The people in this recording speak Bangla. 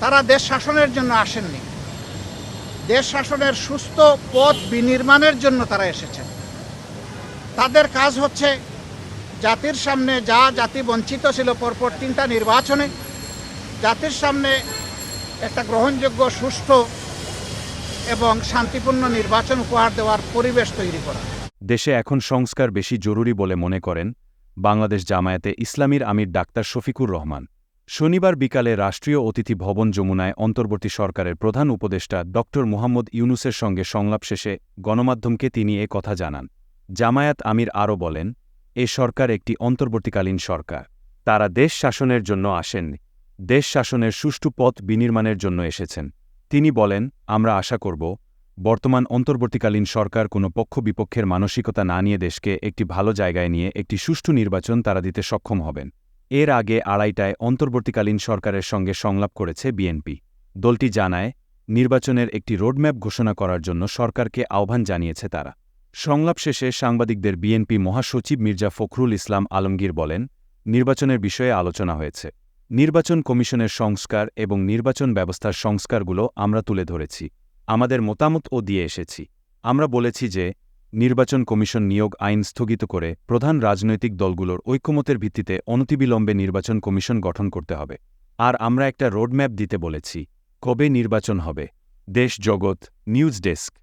তারা দেশ শাসনের জন্য আসেননি। দেশ শাসনের সুস্থ পথ বিনির্মাণের জন্য তারা এসেছেন। তাদের কাজ হচ্ছে জাতির সামনে যা জাতি বঞ্চিত ছিল পরপর তিনটা নির্বাচনে, জাতির সামনে একটা গ্রহণযোগ্য, সুষ্ঠু এবং শান্তিপূর্ণ নির্বাচন উপহার দেওয়ার পরিবেশ তৈরি করা। দেশে এখন সংস্কার বেশি জরুরি বলে মনে করেন বাংলাদেশ জামায়াতে ইসলামীর আমির ডাক্তার শফিকুর রহমান। শনিবার বিকালে রাষ্ট্রীয় অতিথি ভবন যমুনায় অন্তর্বর্তী সরকারের প্রধান উপদেষ্টা ড মোহাম্মদ ইউনুসের সঙ্গে সংলাপ শেষে গণমাধ্যমকে তিনি এ কথা জানান। জামায়াত আমির আরও বলেন, এ সরকার একটি অন্তর্বর্তীকালীন সরকার। তারা দেশ শাসনের জন্য আসেননি। দেশ শাসনের সুষ্ঠু পথ বিনির্মাণের জন্য এসেছেন। তিনি বলেন, আমরা আশা করব, বর্তমান অন্তর্বর্তীকালীন সরকার কোনো পক্ষ বিপক্ষের মানসিকতা না নিয়ে দেশকে একটি ভালো জায়গায় নিয়ে একটি সুষ্ঠু নির্বাচন তারা দিতে সক্ষম হবেন। এর আগে আড়াইটায় অন্তর্বর্তীকালীন সরকারের সঙ্গে সংলাপ করেছে বিএনপি। দলটি জানায়, নির্বাচনের একটি রোডম্যাপ ঘোষণা করার জন্য সরকারকে আহ্বান জানিয়েছে তারা। সংলাপ শেষে সাংবাদিকদের বিএনপি মহাসচিব মির্জা ফখরুল ইসলাম আলমগীর বলেন, নির্বাচনের বিষয়ে আলোচনা হয়েছে। নির্বাচন কমিশনের সংস্কার এবং নির্বাচন ব্যবস্থার সংস্কারগুলো আমরা তুলে ধরেছি। আমাদের মতামতও দিয়ে এসেছি। আমরা বলেছি যে নির্বাচন কমিশন নিয়োগ আইন স্থগিত করে প্রধান রাজনৈতিক দলগুলোর ঐক্যমতের ভিত্তিতে অনতিবিলম্বে নির্বাচন কমিশন গঠন করতে হবে। আর আমরা একটা রোডম্যাপ দিতে বলেছি, কবে নির্বাচন হবে? দেশ জগৎ, নিউজ ডেস্ক।